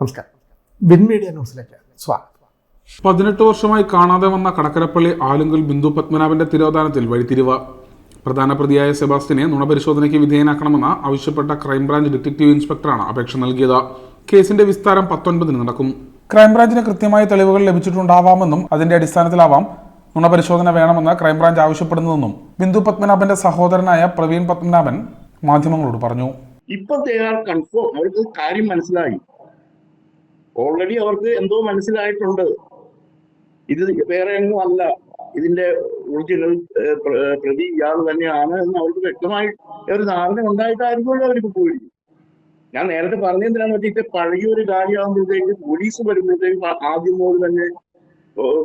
നമസ്കാരം. Win media ന്യൂസിലേക്ക് സ്വാഗതം. പതിനെട്ട് വർഷമായി കാണാതെ വന്ന കടക്കരപ്പള്ളി ആലുങ്കൽ ബിന്ദു പത്മനാഭന്റെ തിരോധാനത്തിൽ വഴിത്തിരിവ്. പ്രധാന പ്രതിയായ സെബാസ്റ്റിനെ നുണപരിശോധനയ്ക്ക് വിധേയനാക്കണമെന്ന് ആവശ്യപ്പെട്ട ക്രൈംബ്രാഞ്ച് ഡിറ്റക്റ്റീവ് ഇൻസ്പെക്ടറാണ് അപേക്ഷ നൽകിയത്. കേസിന്റെ വിസ്താരം പത്തൊൻപതിന് നടക്കും. ക്രൈംബ്രാഞ്ചിന് കൃത്യമായ തെളിവുകൾ ലഭിച്ചിട്ടുണ്ടാവാമെന്നും അതിന്റെ അടിസ്ഥാനത്തിലാവാം നുണപരിശോധന വേണമെന്ന് ക്രൈംബ്രാഞ്ച് ആവശ്യപ്പെടുന്നതെന്നും ബിന്ദു പത്മനാഭന്റെ സഹോദരനായ പ്രവീൺ പത്മനാഭൻ മാധ്യമങ്ങളോട് പറഞ്ഞു. ഇപ്പം കൺഫേം അവർക്ക് കാര്യം മനസ്സിലായി. ഓൾറെഡി അവർക്ക് എന്തോ മനസ്സിലായിട്ടുണ്ട്. ഇത് വേറെ എങ്ങും അല്ല. ഇതിന്റെ ഒറിജിനൽ പ്രതി ഇയാൾ തന്നെയാണ് എന്ന് അവർക്ക് വ്യക്തമായി ഒരു ധാരണ ഉണ്ടായിട്ടായിരിക്കുമല്ലോ അവർക്ക് പോയി. ഞാൻ നേരത്തെ പറഞ്ഞെന്തിനാന്ന് വെച്ചാൽ ഇത് പഴകിയ ഒരു കാര്യമാകുമ്പോഴത്തേക്ക് പോലീസ് വരുമ്പോഴത്തേക്ക് ആദ്യം മുതൽ തന്നെ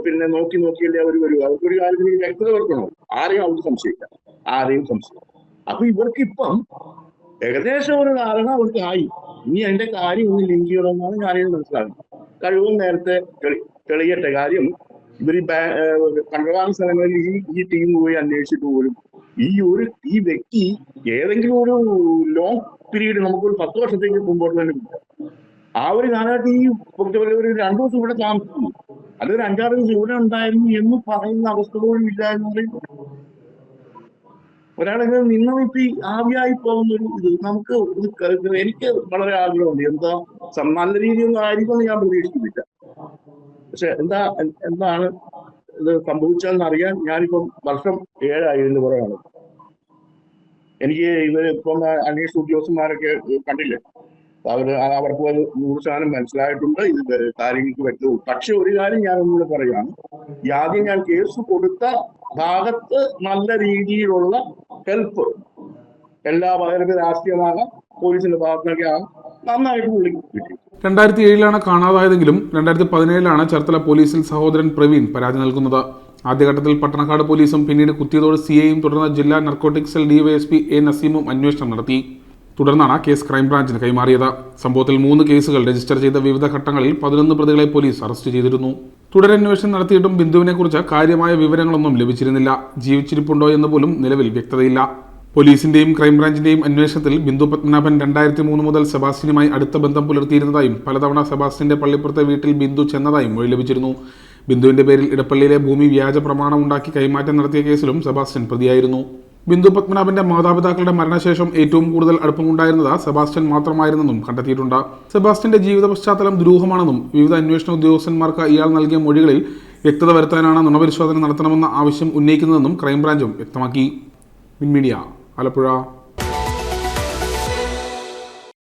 പിന്നെ നോക്കി നോക്കിയല്ലേ അവർ വരും. അവർക്കൊരു കാര്യത്തിൽ വ്യക്തത വരുത്തണം. ആരെയും അവർക്ക് സംശയിക്കാം ആരെയും സംശയം അപ്പൊ ഇവർക്കിപ്പം ഏകദേശം ഒരു ധാരണ അവർക്ക് ആയി. ഇനി അതിന്റെ ലിങ്ക് ചെയ്യണമെന്നാണ് ഞാനിത് മനസ്സിലാക്കുന്നത് കഴിവും നേരത്തെ തെളി- തെളിയട്ടെ കാര്യം ഇവർ കണ്ടവാൻ സ്ഥലങ്ങളിൽ ഈ ഈ ടീം പോയി അന്വേഷിച്ചിട്ട് പോലും ഈ ഒരു ഈ വ്യക്തി ഏതെങ്കിലും ഒരു ലോങ് പീരീഡ് നമുക്കൊരു പത്ത് വർഷത്തേക്ക് മുമ്പോട്ട് തന്നെ കിട്ടും. ആ ഒരു കാലഘട്ടം ഈ ഒരു ഒരു രണ്ടു ദിവസം ഇവിടെ താമസിക്കുന്നു അതൊരു അഞ്ചാറ് ദിവസം ഇവിടെ ഉണ്ടായിരുന്നു എന്ന് പറയുന്ന അവസ്ഥ പോലും ഇല്ല എന്ന് പറയുമ്പോൾ ഒരാളെങ്ങനെ നിന്ന് നിപ്പി ആവിയായി പോകുന്ന ഒരു ഇത് നമുക്ക് എനിക്ക് വളരെ ആഗ്രഹമുണ്ട്. എന്താ നല്ല രീതിയൊന്നും ആയിരിക്കുമെന്ന് ഞാൻ പ്രതീക്ഷിക്കുന്നില്ല. പക്ഷെ എന്താ എന്താണ് ഇത് സംഭവിച്ചതെന്ന് അറിയാൻ ഞാനിപ്പം വർഷം ഏഴായി ഇതിന്റെ പുറകാണ് എനിക്ക് ഇവർ ഇപ്പം അന്വേഷണ ഉദ്യോഗസ്ഥന്മാരൊക്കെ കണ്ടില്ലേ? അവർ അവർക്ക് അത് നൂറ് ശതമാനം മനസ്സിലായിട്ടുണ്ട്. ഇത് കാര്യങ്ങൾക്ക് വ്യക്തവും പക്ഷെ ഒരു കാര്യം ഞാൻ ഒന്നുകൂടെ പറയുകയാണ്. ആദ്യം ഞാൻ കേസ് കൊടുത്ത ഭാഗത്ത് നല്ല രീതിയിലുള്ള ഹെൽപ്പ് എല്ലാ പകരം രാഷ്ട്രീയമാണ് പോലീസിന്റെ ഭാഗത്തൊക്കെ നന്നായിട്ട് പുള്ളി കിട്ടി. രണ്ടായിരത്തി ഏഴിലാണ് കാണാതായതെങ്കിലും രണ്ടായിരത്തി പതിനേഴിലാണ് ചേർത്തല പോലീസിൽ സഹോദരൻ പ്രവീൺ പരാതി നൽകുന്നത്. ആദ്യഘട്ടത്തിൽ പട്ടണക്കാട് പോലീസും പിന്നീട് കുത്തിയതോട് സി ഐയും തുടർന്ന് ജില്ലാ നർക്കോട്ടിക് സെൽ ഡിവൈഎസ്പി എ നസീമും അന്വേഷണം നടത്തി. തുടർന്നാണ് കേസ് ക്രൈംബ്രാഞ്ചിന് കൈമാറിയത്. സംഭവത്തിൽ മൂന്ന് കേസുകൾ രജിസ്റ്റർ ചെയ്ത വിവിധ ഘട്ടങ്ങളിൽ പതിനൊന്ന് പ്രതികളെ പോലീസ് അറസ്റ്റ് ചെയ്തിരുന്നു. തുടരന്വേഷണം നടത്തിയിട്ടും ബിന്ദുവിനെക്കുറിച്ച് കാര്യമായ വിവരങ്ങളൊന്നും ലഭിച്ചിരുന്നില്ല. ജീവിച്ചിരിപ്പുണ്ടോ എന്ന് പോലും നിലവിൽ വ്യക്തതയില്ല. പോലീസിന്റെയും ക്രൈംബ്രാഞ്ചിന്റെയും അന്വേഷണത്തിൽ ബിന്ദു പത്മനാഭൻ രണ്ടായിരത്തി മൂന്ന് മുതൽ സെബാസ്റ്റിനുമായി അടുത്ത ബന്ധം പുലർത്തിയിരുന്നതായും പലതവണ സെബാസ്റ്റിന്റെ പള്ളിപ്പുറത്തെ വീട്ടിൽ ബിന്ദു ചെന്നതായും മൊഴി ലഭിച്ചിരുന്നു. ബിന്ദുവിന്റെ പേരിൽ ഇടപ്പള്ളിയിലെ ഭൂമി വ്യാജ പ്രമാണം ഉണ്ടാക്കി കൈമാറ്റം നടത്തിയ കേസിലും സെബാസ്റ്റ്യൻ പ്രതിയായിരുന്നു. ബിന്ദു പത്മനാഭന്റെ മാതാപിതാക്കളുടെ മരണശേഷം ഏറ്റവും കൂടുതൽ അടുപ്പമുണ്ടായിരുന്നത് സെബാസ്റ്റ്യൻ മാത്രമായിരുന്നെന്നും കണ്ടെത്തിയിട്ടുണ്ട്. സെബാസ്റ്റ്യന്റെ ജീവിത പശ്ചാത്തലം ദുരൂഹമാണെന്നും വിവിധ അന്വേഷണ ഉദ്യോഗസ്ഥന്മാർക്ക് ഇയാൾ നൽകിയ മൊഴികളിൽ വ്യക്തത വരുത്താനാണ് നുണപരിശോധന നടത്തണമെന്ന ആവശ്യം ഉന്നയിക്കുന്നതെന്നും ക്രൈംബ്രാഞ്ചും വ്യക്തമാക്കി. മിൻമീഡിയ ആലപ്പുഴ.